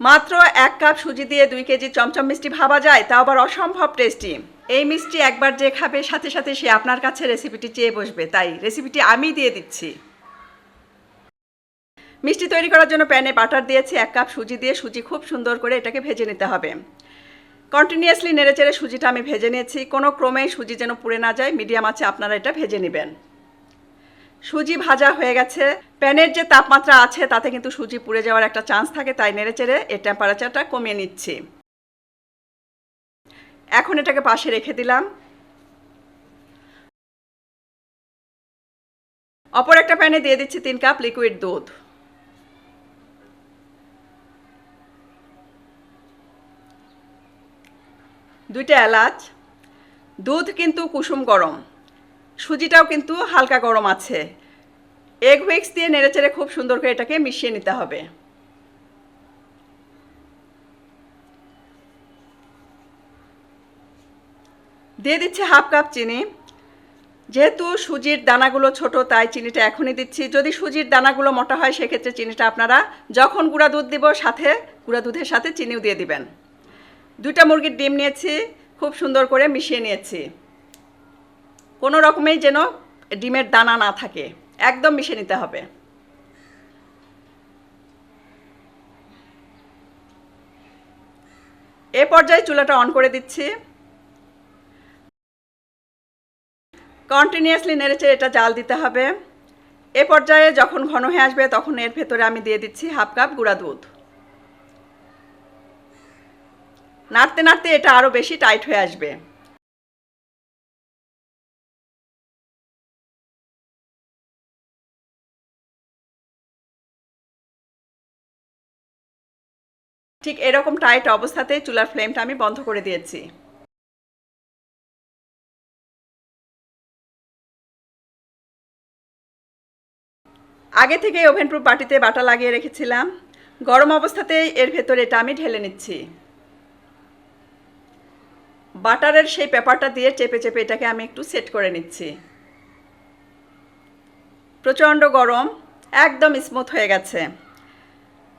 মাত্র এক কাপ সুজি দিয়ে দুই কেজি চমচম মিষ্টি ভাবা যায়, তাও আবার অসম্ভব টেস্টি এই মিষ্টি একবার যে খাবে, সাথে সাথে সে আপনার কাছে রেসিপিটি চেয়ে বসবে। তাই রেসিপিটি আমি দিয়ে দিচ্ছি। মিষ্টি তৈরি করার জন্য প্যানে বাটার দিয়েছি, এক কাপ সুজি দিয়ে সুজি খুব সুন্দর করে এটাকে ভেজে নিতে হবে। কন্টিনিউয়াসলি নেড়েচেড়ে সুজিটা আমি ভেজে নিয়েছি। কোনো ক্রমেই সুজি যেন পুড়ে না যায় মিডিয়াম আছে, আপনারা এটা ভেজে নেবেন। সুজি ভাজা হয়ে গেছে। প্যানের যে তাপমাত্রা আছে, তাতে কিন্তু সুজি পুড়ে যাওয়ার একটা চান্স থাকে, তাই নেড়েচেড়ে এর টেম্পারেচারটা কমিয়ে নিচ্ছি। এখন এটাকে পাশে রেখে দিলাম। অপর একটা প্যানে দিয়ে দিচ্ছি তিন কাপ লিকুইড দুধ। দুইটা এলাচ। দুধ কিন্তু কুসুম গরম। সুজিটাও কিন্তু হালকা গরম আছে। এগ হুইক্স দিয়ে নেড়েচেড়ে খুব সুন্দর করে এটাকে মিশিয়ে নিতে হবে। দিয়ে দিচ্ছি হাফ কাপ চিনি। যেহেতু সুজির দানাগুলো ছোট, তাই চিনিটা এখনই দিচ্ছি। যদি সুজির দানাগুলো মোটা হয়, সেক্ষেত্রে চিনিটা আপনারা যখন গুঁড়া দুধ দিব, সাথে গুঁড়া দুধের সাথে চিনিও দিয়ে দিবেন। দুইটা মুরগির ডিম নিয়েছি, খুব সুন্দর করে মিশিয়ে নিয়েছি। কোনো রকমেই যেন ডিমের দানা না থাকে। একদম মিশে নিতে হবে। এ পর্যায়ে চুলাটা অন করে দিচ্ছি। কন্টিনিউয়াসলি নেড়েচে এটা জাল দিতে হবে। এ পর্যায়ে যখন ঘন হয়ে আসবে তখন এর ভেতরে আমি দিয়ে দিচ্ছি হাফ কাপ গুঁড়া দুধ। নাড়তে নাড়তে এটা আরও বেশি টাইট হয়ে আসবে। ঠিক এরকম টাইট অবস্থাতে চুলার ফ্লেমটা আমি বন্ধ করে দিয়েছি। আগে থেকে ওভেন প্রুফ বাটিতে বাটা লাগিয়ে রেখেছিলাম। গরম অবস্থাতেই এর ভেতরে এটা আমি ঢেলে নিচ্ছি। বাটারের সেই পেপারটা দিয়ে চেপে চেপে এটাকে আমি একটু সেট করে নিচ্ছি। প্রচণ্ড গরম, একদম স্মুথ হয়ে গেছে।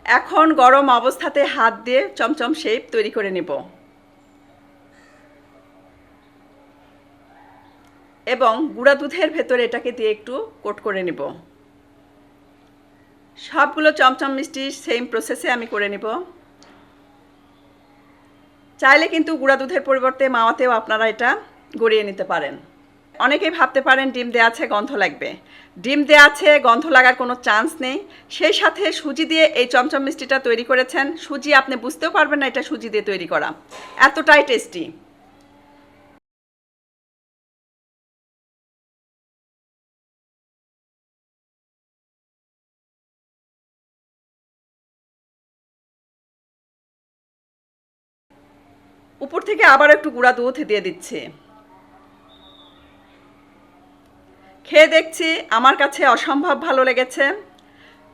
এখন গরম অবস্থাতে হাত দিয়ে চমচম শেপ তৈরি করে নেব। এবং গুঁড়া দুধের ভেতরে এটাকে দিয়ে একটু কোট করে নেব। সবগুলো চমচম মিষ্টি সেম প্রসেসে আমি করে নেব। চাইলে কিন্তু গুঁড়া দুধের পরিবর্তে মাওয়াতেও আপনারা এটা গড়িয়ে নিতে পারেন। অনেকেই ভাবতে পারেন ডিম দেওয়া আছে, গন্ধ লাগবে। ডিম দেওয়া আছে, গন্ধ লাগার কোনো চান্স নেই। সেই সাথে সুজি দিয়ে এই চমচম মিষ্টিটা তৈরি করেছেন। সুজি আপনি বুঝতেও পারবেন না এটা সুজি দিয়ে তৈরি করা। এতটাই টেস্টি। উপর থেকে আবার একটু গুঁড়া দুধ দিয়ে দিচ্ছি। খেয়ে দেখছি আমার কাছে অসম্ভব ভালো লেগেছে।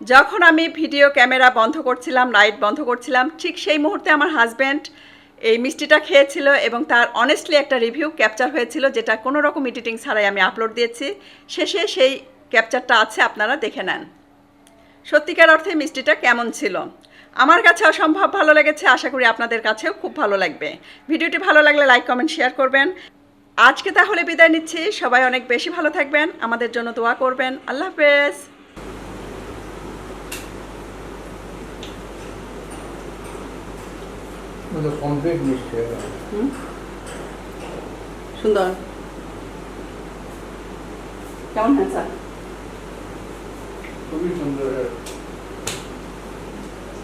যখন আমি ভিডিও ক্যামেরা বন্ধ করছিলাম, লাইট বন্ধ করছিলাম, ঠিক সেই মুহূর্তে আমার হাজব্যান্ড এই মিষ্টিটা খেয়েছিল এবং তার অনেস্টলি একটা রিভিউ ক্যাপচার হয়েছিল, যেটা কোনো রকম এডিটিং ছাড়াই আমি আপলোড দিয়েছি। শেষে সেই ক্যাপচারটা আছে, আপনারা দেখে নেন। সত্যিকার অর্থে মিষ্টিটা কেমন ছিল? আমার কাছে অসম্ভব ভালো লেগেছে, আশা করি আপনাদের কাছেও খুব ভালো লাগবে। ভিডিওটি ভালো লাগলে লাইক কমেন্ট শেয়ার করবেন। আজকে তাহলে বিদায় নিচ্ছি। সবাই অনেক বেশি ভালো থাকবেন। আমাদের জন্য দোয়া করবেন। আল্লাহ হাফেজ। সুন্দর। কেমন হ্যাঁ স্যার খুবই সুন্দর।